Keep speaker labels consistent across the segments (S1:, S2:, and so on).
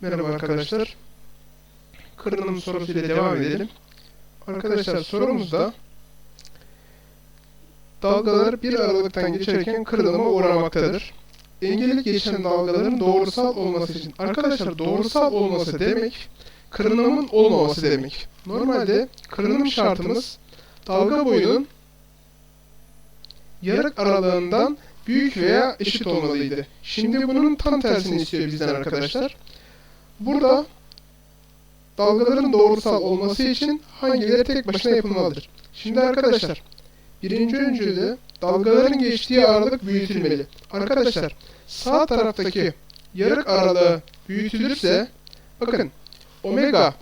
S1: Merhaba arkadaşlar. Kırılım sorusuyla devam edelim. Arkadaşlar sorumuzda dalgalar bir aralıktan geçerken kırılıma uğramaktadır. Engelli geçen dalgaların doğrusal olması için arkadaşlar doğrusal olması demek kırılımın olmaması demek. Normalde kırılım şartımız dalga boyunun yarık aralığından büyük veya eşit olmalıydı. Şimdi bunun tam tersini istiyor bizden arkadaşlar. Burada dalgaların doğrusal olması için hangileri tek başına yapılmalıdır? Şimdi arkadaşlar birinci öncülde dalgaların geçtiği aralık büyütülmeli. Arkadaşlar sağ taraftaki yarık aralığı büyütülürse bakın omega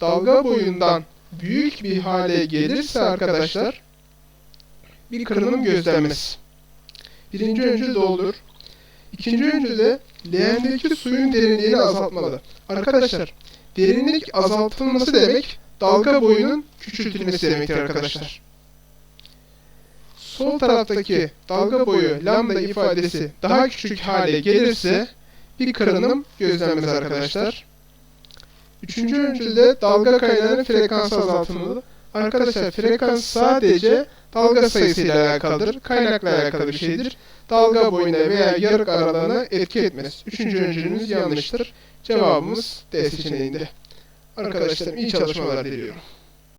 S1: dalga boyundan büyük bir hale gelirse arkadaşlar bir kırılım gözlenmez. Birinci öncül doldur. İkinci öncülde leğendeki suyun derinliğini azaltmalı. Arkadaşlar derinlik azaltılması demek dalga boyunun küçültülmesi demektir arkadaşlar. Sol taraftaki dalga boyu lambda ifadesi daha küçük hale gelirse bir kırılım gözlenmez arkadaşlar. Üçüncü öncülde dalga kaynağının frekansı azaltılmalı. Arkadaşlar frekans sadece dalga sayısıyla alakalıdır. Kaynakla alakalı bir şeydir. Dalga boyuna veya yarık aralığına etki etmez. Üçüncü öncülümüz yanlıştır. Cevabımız D seçeneğinde. Arkadaşlarım iyi çalışmalar diliyorum.